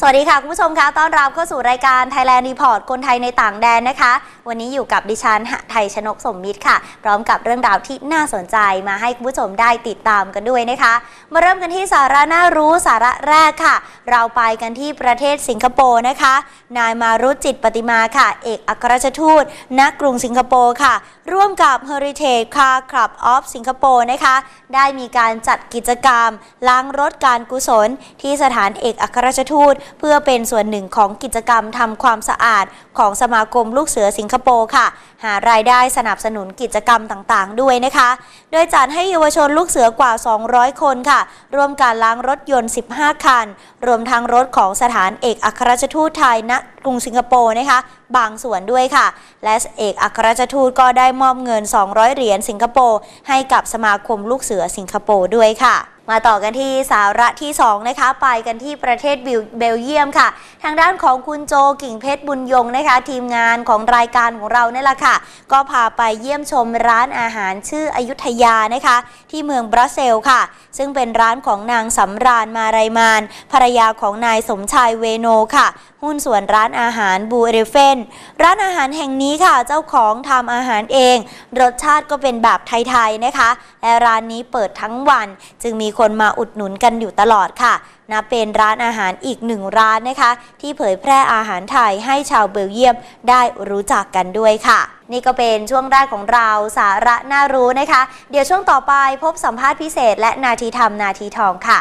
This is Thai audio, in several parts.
สวัสดีค่ะ คุณผู้ชมคะต้อนรับเข้าสู่รายการ Thailand Report คนไทยในต่างแดนนะคะ วันนี้อยู่กับดิฉันหไทยชนกสมมิตรค่ะ พร้อมกับเรื่องราวที่น่าสนใจมาให้คุณผู้ชมได้ติดตามกันด้วยนะคะ มาเริ่มกันที่สาระน่ารู้สาระแรกค่ะ เราไปกันที่ประเทศสิงคโปร์นะคะ นายมารุจิตปฏิมาค่ะ เอกอัครราชทูตณกรุงสิงคโปร์ค่ะ ร่วมกับ Heritage Car Club of Singapore นะคะ ได้มีการจัดกิจกรรม ล้างรถการกุศล ที่สถานเอกอัครราชทูต เพื่อเป็นส่วนหนึ่งของกิจกรรมทำความสะอาดของสมาคมลูกเสือสิงคโปร์ค่ะ หารายได้สนับสนุนกิจกรรมต่างๆ ด้วยนะคะ โดยจัดให้เยาวชนลูกเสือกว่า 200 คนค่ะ ร่วมการล้างรถยนต์ 15 คัน รวมทั้งรถของสถานเอกอัครราชทูตไทยณ รุงสิงคโปร์นะคะบางส่วนด้วยค่ะ และเอกอัครราชทูตก็ได้มอบเงิน 200 เหรียญสิงคโปร์ให้กับสมาคมลูกเสือสิงคโปร์ด้วยค่ะ มาต่อกันที่สาระที่ 2 นะคะ ไปกันที่ประเทศบิลเบลเยียมค่ะ ทางด้านของคุณโจกิ่งเพชรบุญยงนะคะ ทีมงานของรายการของเราเนี่ยแหละค่ะ ก็พาไปเยี่ยมชมร้านอาหารชื่ออยุธยานะคะ ที่เมืองบรัสเซลค่ะ ซึ่งเป็นร้านของนางสำราญมารายมานภรรยาของนายสมชายเวโนค่ะ หุ้นส่วนร้านอาหารบูเรเฟนร้านอาหารแห่งนี้ค่ะ เจ้าของทำอาหารเอง รสชาติก็เป็นแบบไทยๆนะคะ และร้านนี้เปิดทั้งวันจึงมีคนมาอุดหนุนกันอยู่ตลอดค่ะนับเป็นร้านอาหารอีกหนึ่งร้านนะคะ ที่เผยแพร่อาหารไทยให้ชาวเบลเยียมได้รู้จักกันด้วยค่ะ นี่ก็เป็นช่วงแรกของเราสาระน่ารู้นะคะ เดี๋ยวช่วงต่อไปพบสัมภาษณ์พิเศษ และนาทีทำนาทีทองค่ะ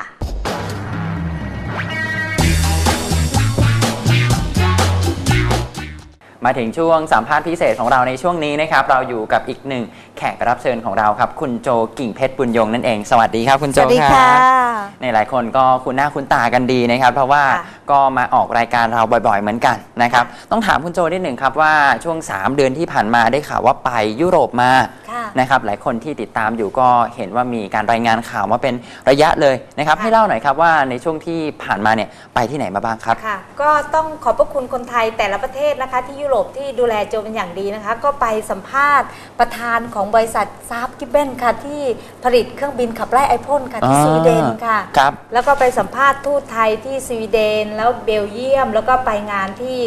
มาถึงช่วงสัมภาษณ์พิเศษของเราในช่วงนี้นะครับ เราอยู่กับอีกหนึ่งแขกรับเชิญของเราครับ คุณโจกิ่งเพชรบุญยงนั่นเอง สวัสดีครับคุณสโจวัสดีคค่ะรับในหลายคนก็คุ้นหน้าคุ้นตากันดีนะครับ เพราะว่าค่ะก็มาออกรายการเราบ่อยๆเหมือนกันนะครับ ต้องถามคุณโจนิดหนึ่งครับว่าช่วง 3 เดือนที่ผ่านมาได้ข่าวว่าไปยุโรปมาค่ะนะครับ หลายคนที่ติดตามอยู่ก็เห็นว่ามีการรายงานข่าวมาเป็นระยะเลยนะครับค่ะให้เล่าหน่อยครับว่าในช่วงที่ผ่านมาเนี่ยไปที่ไหนมาบ้างครับค่ะก็ต้องขอบพระคุณคนไทยแต่ละประเทศนะคะที่ยุโรปที่ดูแลโจเป็นอย่างดีนะคะ ก็ไปสัมภาษณ์ประธานของบริษัทซาบกิบเบนค่ะ ที่ผลิตเครื่องบินขับไล่ไอพ่นค่ะที่อ่าสวีเดนค่ะครับ แล้วก็ไปสัมภาษณ์ทูตไทยที่สวีเดน แล้วเบลเยียม แล้วก็ไปงานที่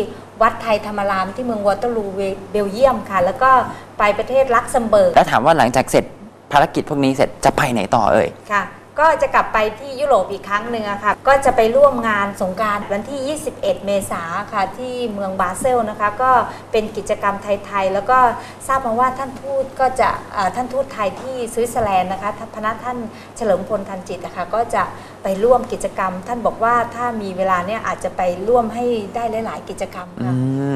วัดไทยธรรมรามที่เมืองวอเตอร์ลูเวเบลเยียมค่ะ แล้วก็ไปประเทศลักเซมเบิร์ก แล้วถามว่าหลังจากเสร็จภารกิจพวกนี้เสร็จจะไปไหนต่อเอ่ย ค่ะ ก็จะกลับไปที่ยุโรปอีกครั้งหนึ่งอะค่ะ ก็จะไปร่วมงานสงการวันที่ 21 เมษาค่ะ ที่เมืองบาเซลนะคะ ก็เป็นกิจกรรมไทย ๆ แล้วก็ทราบมาว่าท่านทูตก็จะท่านทูตไทยที่สวิตเซอร์แลนด์นะคะท่านพนัท่านเฉลิมพลทันจิตนะคะก็จะไปร่วมกิจกรรม ท่านบอกว่าถ้ามีเวลาเนี่ยอาจจะไปร่วมให้ได้หลาย ๆ กิจกรรมค่ะ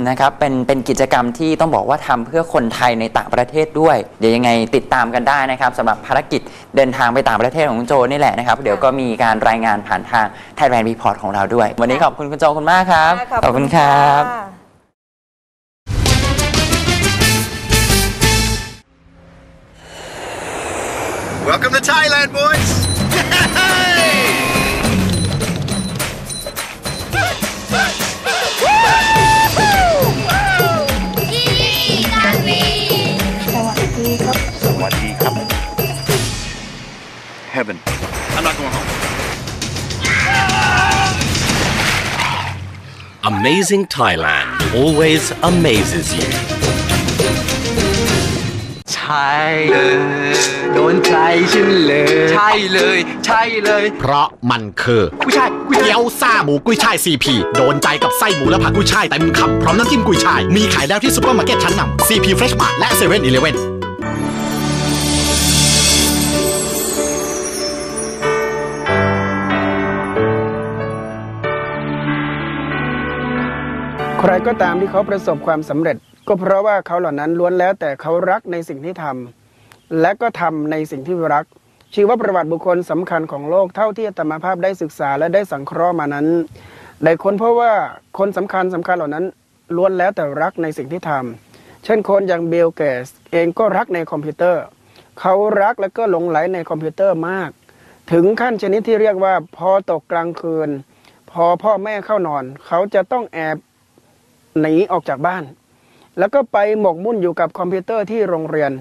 นะครับเป็นเป็นกิจกรรมที่ต้องบอกว่าทำเพื่อคนไทยในต่างประเทศด้วย เดี๋ยวยังไงติดตามกันได้นะครับสำหรับภารกิจเดินทางไปต่างประเทศของโจนี่แหละนะครับ เดี๋ยวก็มีการรายงานผ่านทาง Thailand Report ของเราด้วย วันนี้ขอบคุณคุณโจคุณมากครับ ขอบคุณครัค่ะบ Welcome to Thailand, boys! Heaven. I'm not going home. Amazing Thailand always amazes you. ใช่เลยโดนใจฉันเลยใช่เลยใช่เลยเพราะมันคือกุ้ยช่ายกุ้ยเกี๊ยวซ่าหมูกุ้ยช่ายซีพีโดนใจกับไส้หมูและผักกุ้ยช่ายเต็มคำพร้อมน้ำจิ้มกุ้ยช่าย มีขายแล้วที่ซุปเปอร์มาร์เก็ตชั้นนำซีพีเฟรชมาร์และเซเว่นอีเลเว่น ใครก็ตามที่เขาประสบความสำเร็จ ก็เพราะว่าเขาเหล่านั้นล้วนแล้วแต่เขารักในสิ่งที่ทำและก็ทำในสิ่งที่รัก ชีวประวัติบุคคลสำคัญของโลกเท่าที่อาตมภาพได้ศึกษาและได้สังเคราะห์มานั้นได้ค้นเพราะว่าคนสำคัญสำคัญเหล่านั้นล้วนแล้วแต่รักในสิ่งที่ทำเช่นคนอย่างเบลเกสเองก็รักในคอมพิวเตอร์ เขารักและก็หลงไหลในคอมพิวเตอร์มาก ถึงขั้นชนิดที่เรียกว่าพอตกกลางคืน พอพ่อแม่เข้านอน เขาจะต้องแอบ หนีออกจากบ้าน แล้วก็ไปหมกมุ่นอยู่กับคอมพิวเตอร์ที่โรงเรียน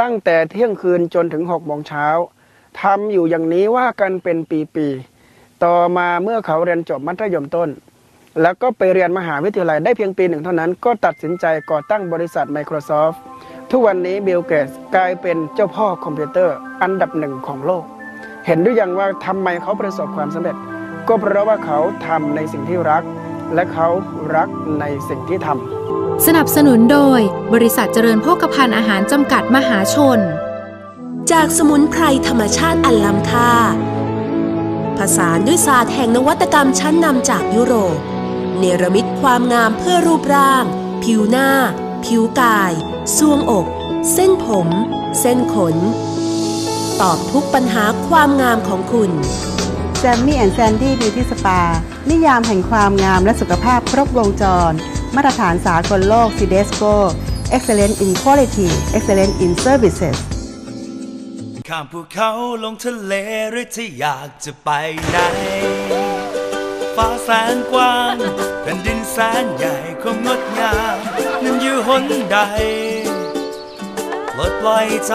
ตั้งแต่เที่ยงคืนจนถึงหกโมงเช้าทำอยู่อย่างนี้ว่ากันเป็นปีๆต่อมาเมื่อเขาเรียนจบมัธยมต้น แล้วก็ไปเรียนมหาวิทยาลัยได้เพียงปีหนึ่งเท่านั้นก็ตัดสินใจก่อตั้งบริษัท Microsoft ทุกวันนี้บิลเกตกลายเป็นเจ้าพ่อคอมพิวเตอร์อันดับหนึ่งของโลก เห็นหรือยังว่าทำไมเขาประสบความสำเร็จ ก็เพราะว่าเขาทำในสิ่งที่รัก และเขารักในสิ่งที่ทำ สนับสนุนโดย บริษัทเจริญโภคภัณฑ์อาหารจำกัดมหาชน จากสมุนไพรธรรมชาติอันล้ำค่า ผสานด้วยศาสตร์แห่งนวัตกรรมชั้นนำจากยุโรป เนรมิตความงามเพื่อรูปร่าง ผิวหน้า ผิวกายซวงอก เส้นผม เส้นขน ตอบทุกปัญหาความงามของคุณ แซมมี่แอนด์แซนดี้บิวตี้สปา นิยามแห่งความงามและสุขภาพครบวงจร มาตรฐานสากลโลก CDSCO Excellent in Quality Excellent in Services ข้ามภูเขาลงทะเลหรือที่อยากจะไปไหน ฟ้าแสนกว้างแผ่นดินแสนใหญ่คงงดงาม นั้นอยู่หนใดปลดปล่อยใจ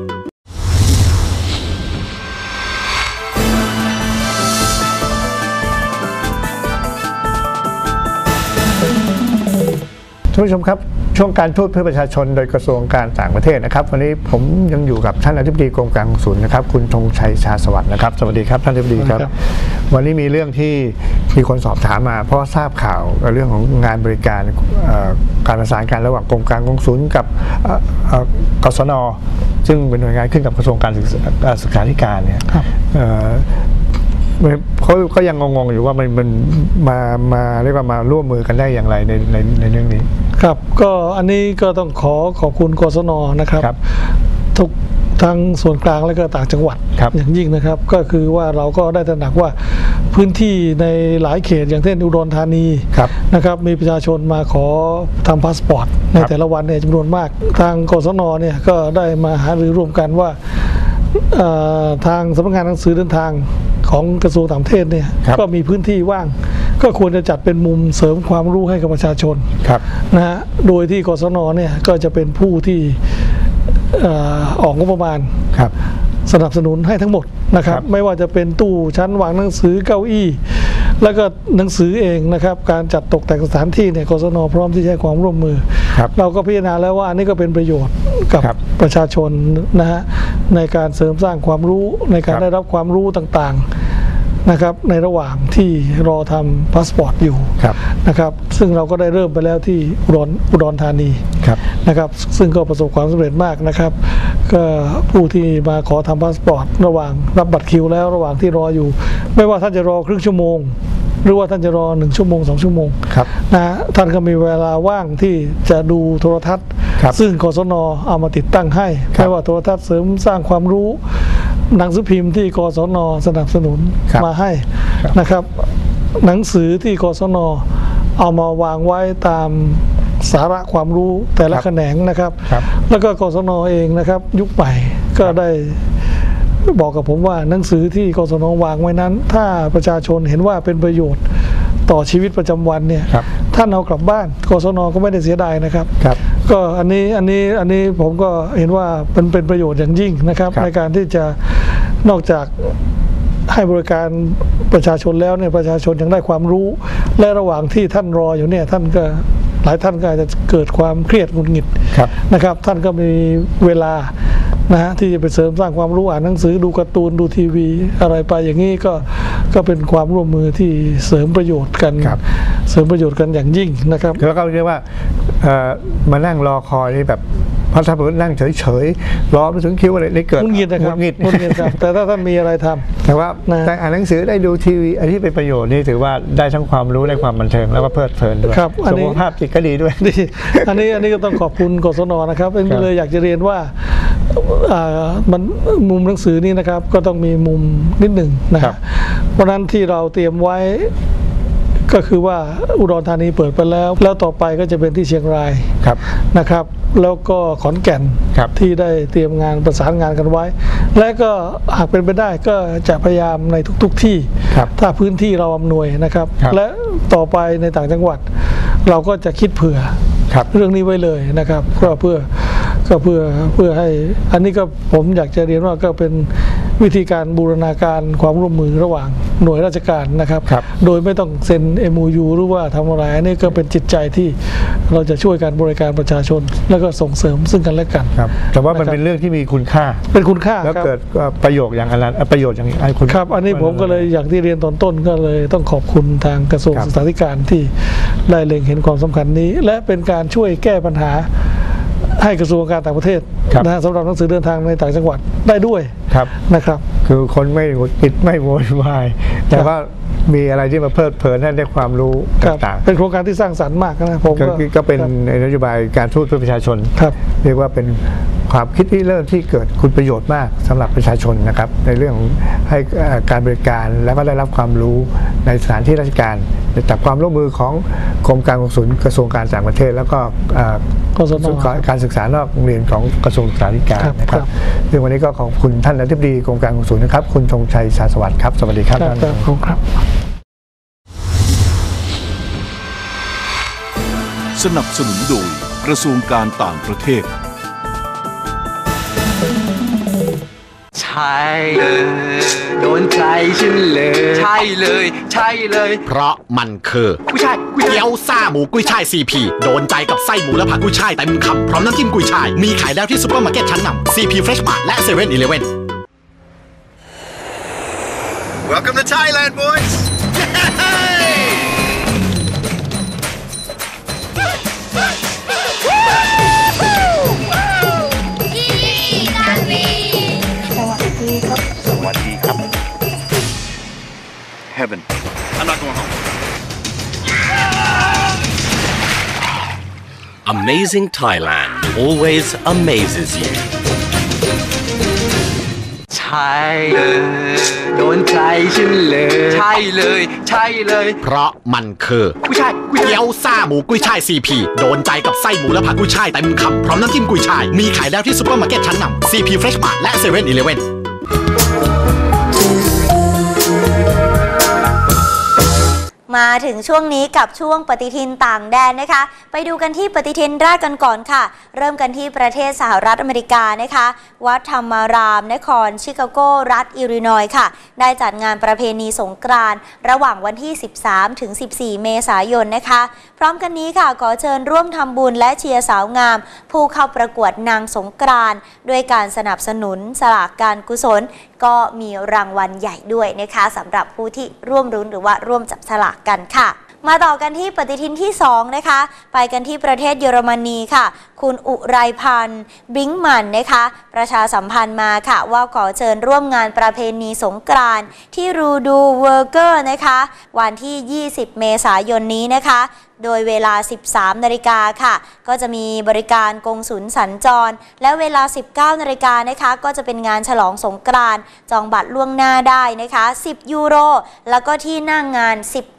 านผู้ชมครับช่วงการทูตเพื่อประชาชนโดยกระทรวงการต่างประเทศนะครับ วันนี้ผมยังอยู่กับท่านอธิบดีกรมการกงสุลนะครับ คุณธงชัยชาสวัสดิ์นะครับสวัสดีครับท่านอธิบดีครับ วันนี้มีเรื่องที่มีคนสอบถามมา เพราะทราบข่าวเรื่องของงานบริการเอ่อการประสานกันระหว่างกรมการกงสุลกับเอ่อเอ่อกศนซึ่งเป็นหน่วยงานขึ้นกับกระทรวงการศึกษาเอ่อศึกษาธิการเนี่ยเอ่อเขาก็ยังงงๆอยู่ว่ามันมันมามาเรียกว่ามาร่วมมือกันได้อย่างไรในในในเรื่องนี้ ครับก็อันนี้ก็ต้องขอขอบคุณกศนนะครับทุกทั้งส่วนกลางและก็ต่างจังหวัดอย่างยิ่งนะครับ ก็คือว่าเราก็ได้ตระหนักว่าพื้นที่ในหลายเขตอย่างเช่นอุดรธานีนะครับ มีประชาชนมาขอทำพาสปอร์ตในแต่ละวันเนี่ยจำนวนมาก ทางกศนเนี่ยก็ได้มาหารือร่วมกันว่าเอ่อทางสำนักงานหนังสือเดินทางของกระทรวงต่างประเทศเนี่ยก็มีพื้นที่ว่าง ก็ควรจะจัดเป็นมุมเสริมความรู้ให้กับประชาชนครับนะฮะโดยที่กศนเนี่ยก็จะเป็นผู้ที่เอ่อออกงบประมาณครับสนับสนุนให้ทั้งหมดนะครับ ไม่ว่าจะเป็นตู้ชั้นวางหนังสือเก้าอี้ แล้วก็หนังสือเองนะครับ การจัดตกแต่งสถานที่เนี่ยกศนพร้อมที่จะให้ความร่วมมือเราก็พิจารณาแล้วว่าอันนี้ก็เป็นประโยชน์กับประชาชนนะฮะในการเสริมสร้างความรู้ในการได้รับความรู้ต่างๆ นะครับในระหว่างที่รอทำพาสปอร์ตอยู่นะครับซึ่งเราก็ได้เริ่มไปแล้วที่อุดรอุดรธานีครับนะครับซึ่งก็ประสบความสำเร็จมากนะครับก็ผู้ที่มาขอทำพาสปอร์ตระหว่างรับบัตรคิวแล้วระหว่างที่รออยู่ ไม่ว่าท่านจะรอครึ่งชั่วโมง หรือว่าท่านจะรอหนึ่งชั่วโมงสองชั่วโมงครับนะฮะท่านก็มีเวลาว่างที่จะดูโทรทัศน์ ซึ่งกศนเอามาติดตั้งให้ไม่ว่าโทรทัศน์เสริมสร้างความรู้ หนังสือพิมพ์ที่กศนสนับสนุนมาให้นะครับ หนังสือที่กศนเอามาวางไว้ตามสาระความรู้แต่ละแขนงนะครับ แล้วก็กศนเองนะครับ ยุคใหม่ก็ได้บอกกับผมว่าหนังสือที่กศนวางไว้นั้น ถ้าประชาชนเห็นว่าเป็นประโยชน์ต่อชีวิตประจำวันเนี่ยท่านเอากลับบ้านกศนก็ไม่ได้เสียดายนะครับก็อันนี้อันนี้อันนี้ผมก็เห็นว่าเป็นเป็นประโยชน์อย่างยิ่งนะครับในการที่จะ นอกจากให้บริการประชาชนแล้วเนี่ยประชาชนยังได้ความรู้ และระหว่างที่ท่านรออยู่เนี่ยท่านก็หลายท่านก็อาจจะเกิดความเครียดหงุดหงิดนะครับ ท่านก็มีเวลานะฮะที่จะไปเสริมสร้างความรู้อ่านหนังสือดูการ์ตูนดูทีวี อะไรไปอย่างนี้ก็ก็เป็นความร่วมมือที่เสริมประโยชน์กัน เสริมประโยชน์กันอย่างยิ่งนะครับ แล้วก็เรียกว่าเอ่อมานั่งรอคอยนี่แบบ เพราะถ้าผมนั่งเฉยๆรอไปถึงคิวอะไรนี่เกิดหงุดหงิดนะครับหงุดหงิดหงุดหงิดครับแต่ถ้าท่านมีอะไรทำแต่ว่าได้อ่านหนังสือได้ดูทีวีอันที่เป็นประโยชน์นี่ถือว่าได้ทั้งความรู้ได้ความบันเทิงแล้วก็เพลิดเพลินด้วยครับอันสุนี้ขภาพจิตก็ดีด้วยดีอันนี้อันนี้ก็ต้องขอบคุณกศนนะครับเอ็นก็เลยอยากจะเรียนว่าอ่ามันมุมหนังสือนี่นะครับก็ต้องมีมุมนิดหนึ่งนะครับเพราะฉะนั้นที่เราเตรียมไว้ ก็คือว่าอุดรธานีเปิดไปแล้ว แล้วต่อไปก็จะเป็นที่เชียงรายครับนะครับ แล้วก็ขอนแก่นที่ได้เตรียมงานประสานงานกันไว้ และก็หากเป็นไปได้ก็จะพยายามในทุก ๆที่ ถ้าพื้นที่เราอำนวยนะครับและต่อไปในต่างจังหวัด เราก็จะคิดเผื่อเรื่องนี้ไว้เลยนะครับก็เพื่อก็เพื่อเพื่อให้อันนี้ก็ผมอยากจะเรียนว่าก็เป็น วิธีการบูรณาการความร่วมมือระหว่างหน่วยราชการนะครับโดยไม่ต้องเซ็น MOU หรือว่าทำอะไรอันนี้ก็เป็นจิตใจที่เราจะช่วยการบริการประชาชน แล้วก็ส่งเสริมซึ่งกันและกันครับแต่ว่ามันเป็นเรื่องที่มีคุณค่า เป็นคุณค่าแล้วครับเกิดประโยชน์อย่างอะไรประโยชน์อย่างไอ้คุณครับ อันนี้ผมก็เลยอย่างที่เรียนตอนต้นก็เลยต้องขอบคุณทางกระทรวงศึกษาธิการที่ได้เล็งเห็นความสำคัญนี้ และเป็นการช่วยแก้ปัญหา ให้กระทรวงการต่างประเทศนะฮะสำหรับหนังสือเดินทางในต่างจังหวัดได้ด้วยครับ นะครับ คือคนไม่หงุดหงิดไม่โวยวาย แต่ว่ามีอะไรที่มาเพลิดเพลินให้ได้ความรู้ครับต่างๆเป็นโครงการที่สร้างสรรค์มากนะผมก็ก็คือก็เป็นนโยบายการทูตเพื่อประชาชนเรียกว่าเป็น ความคิดที่เริ่มที่เกิดคุณประโยชน์มากสำหรับประชาชนนะครับ ในเรื่องของให้เอ่อการบริการแล้วก็ได้รับความรู้ในสถานที่ราชการจากความร่วมมือของกรมการกงสุลกระทรวงการต่างประเทศ แล้วก็เอ่อกศนการศึกษานอกโรงเรียนของกระทรวงศึกษาธิการนะครับซึ่งวันนี้ก็ขอบคุณท่านอธิบดีกรมการกงสุลนะครับ คุณธงชัยชาสวัสดิ์ครับสวัสดีครับครับท่านครับผมครับ สนับสนุนโดยกระทรวงการต่างประเทศ ใช่เลยโดนใจฉันเลย ใช่เลย ใช่เลยเพราะมันคือกุ้ยช่ายก๋วยเตี๋ยวซ่าหมูกุ้ยช่ายซีพีโดนใจกับไส้หมูและผักกุ้ยช่ายเต็มคำพร้อมน้ำจิ้มกุ้ยช่าย มีขายแล้วที่ซุปเปอร์มาร์เก็ตชั้นนำซีพีเฟรชมาร์และเซเว่นอีเลฟเว่น Welcome to Thailand, boys! Amazing Thailand always amazes you. ใช่เลยโดนใจฉันเลย ใช่เลย ใช่เลย เพราะมันคือกุ้ยช่ายก๋วยเตี๋ยวซ่าหมูกุ้ยช่ายซีพีโดนใจกับไส้หมูและผักกุ้ยช่ายเต็มคำพร้อมน้ำจิ้มกุ้ยช่าย มีขายแล้วที่ซุปเปอร์มาร์เก็ตชั้นนำซีพีเฟรชมาร์และเซเว่นอีเลฟเว่น มาถึงช่วงนี้กับช่วงปฏิทินต่างแดนนะคะ ไปดูกันที่ปฏิทินแรกกันก่อนค่ะ เริ่มกันที่ประเทศสหรัฐอเมริกานะคะ วัดธรรมาราม นครชิคาโก รัฐอิลลินอยส์ค่ะ ได้จัดงานประเพณีสงกรานต์ระหว่างวันที่ 13 ถึง 14 เมษายนนะคะ พร้อมกันนี้ค่ะขอเชิญร่วมทำบุญและเชียร์สาวงาม ผู้เข้าประกวดนางสงกรานต์ด้วยการสนับสนุนสลากการกุศล ก็มีรางวัลใหญ่ด้วยนะคะสำหรับผู้ที่ร่วมรุ้นหรือว่าร่วมจับสลากกันค่ะ มาต่อกันที่ปฏิทินที่ 2 นะคะ ไปกันที่ประเทศเยอรมนีค่ะ คุณอุไรพันธ์บริงก์มันนะคะ ประชาสัมพันธ์มาค่ะ ว่าขอเชิญร่วมงานประเพณีสงกรานที่รูดูเวอร์เกอร์นะคะ วันที่ 20 เมษายนนี้นะคะ โดยเวลา 13 นาฬิกาค่ะ ก็จะมีบริการกงสุลสัญจร และเวลา 19 นาฬิกานะคะ ก็จะเป็นงานฉลองสงกรานต์จองบัตรล่วงหน้าได้นะคะ 10 ยูโร แล้วก็ที่นั่งงาน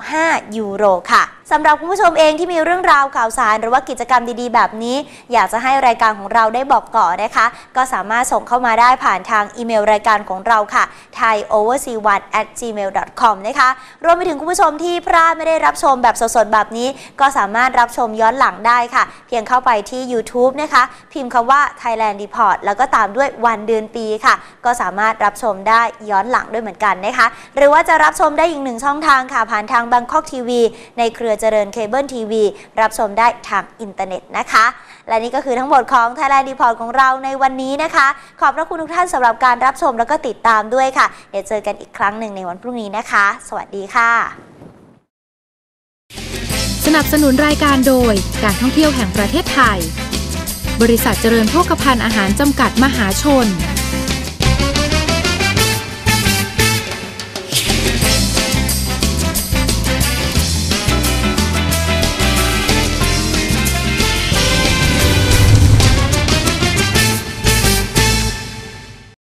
15 ยูโรค่ะสำหรับคุณผู้ชมเองที่มีเรื่องราวข่าวสาร หรือว่ากิจกรรมดีๆ แบบนี้ อยากจะให้รายการของเราได้บอกต่อนะคะ ก็สามารถส่งเข้ามาได้ผ่านทางอีเมลรายการของเราค่ะ thaioverc1 at gmail com นะคะรวมไปถึงคุณผู้ชมที่พลาดไม่ได้รับชมแบบสดๆ แบบนี้ ก็สามารถรับชมย้อนหลังได้ค่ะ เพียงเข้าไปที่ YouTube นะคะ พิมพ์คำว่า Thailand Report แล้วก็ตามด้วยวันเดือนปีค่ะ ก็สามารถรับชมได้ย้อนหลังด้วยเหมือนกันนะคะ หรือว่าจะรับชมได้อีกหนึ่งช่องทางค่ะผ่านทาง Bangkok TV ในเครือเจริญเคเบิลทีวีรับชมได้ทางอินเทอร์เน็ตนะคะ และนี่ก็คือทั้งหมดของ Thailand Report ของเราในวันนี้นะคะ ขอบพระคุณทุกท่านสำหรับการรับชมแล้วก็ติดตามด้วยค่ะ เดี๋ยวเจอกันอีกครั้งหนึ่งในวันพรุ่งนี้นะคะ สวัสดีค่ะ สนับสนุนรายการโดยการท่องเที่ยวแห่งประเทศไทย บริษัทเจริญโภคภัณฑ์อาหารจำกัดมหาชน